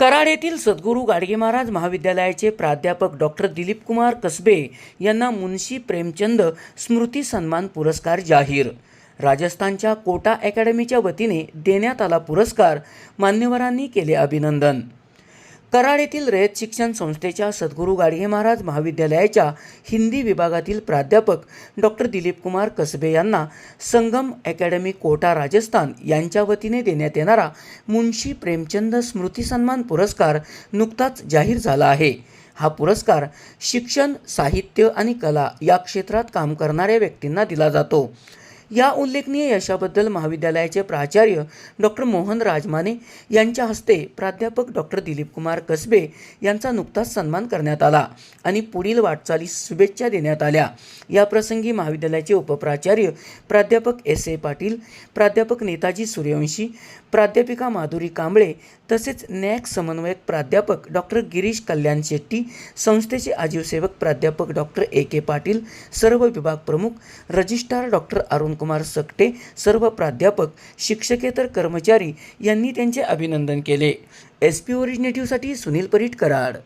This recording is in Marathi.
कराड येथील सद्गुरू गाडगे महाराज महाविद्यालयाचे प्राध्यापक डॉक्टर दिलीप कुमार कसबे यांना मुन्शी प्रेमचंद स्मृती सन्मान पुरस्कार जाहीर. राजस्थानच्या कोटा अकॅडमीच्या वतीने देण्यात आला पुरस्कार. मान्यवरांनी केले अभिनंदन. कराड येथील रयत शिक्षण संस्थेच्या सद्गुरू गाडगे महाराज महाविद्यालयाच्या हिंदी विभागातील प्राध्यापक डॉक्टर दिलीप कुमार कसबे यांना संगम अकॅडमी कोटा राजस्थान यांच्या वतीने देण्यात येणारा मुंशी प्रेमचंद स्मृती सन्मान पुरस्कार नुकताच जाहीर झाला आहे. हा पुरस्कार शिक्षण साहित्य आणि कला या क्षेत्रात काम करणाऱ्या व्यक्तींना दिला जातो. या उल्लेखनीय यशाबद्दल महाविद्यालयाचे प्राचार्य डॉक्टर मोहन राजमाने यांच्या हस्ते प्राध्यापक डॉक्टर दिलीप कुमार कसबे यांचा नुकताच सन्मान करण्यात आला आणि पुढील वाटचालीस शुभेच्छा देण्यात आल्या. या प्रसंगी महाविद्यालयाचे उपप्राचार्य प्राध्यापक एस ए पाटील प्राध्यापक नेताजी सूर्यवंशी प्राध्यापिका माधुरी कांबळे तसेच नॅक समन्वयक प्राध्यापक डॉक्टर गिरीश कल्याण शेट्टी संस्थेचे आजीवसेवक प्राध्यापक डॉक्टर ए के पाटील सर्व विभाग प्रमुख रजिस्ट्रार डॉक्टर अरुण अरुणकुमार सकटे सर्व प्राध्यापक शिक्षकेतर कर्मचारी यांनी त्यांचे अभिनंदन केले. एस पी ओरिजिनेटिव्हसाठी सुनील परीट कराड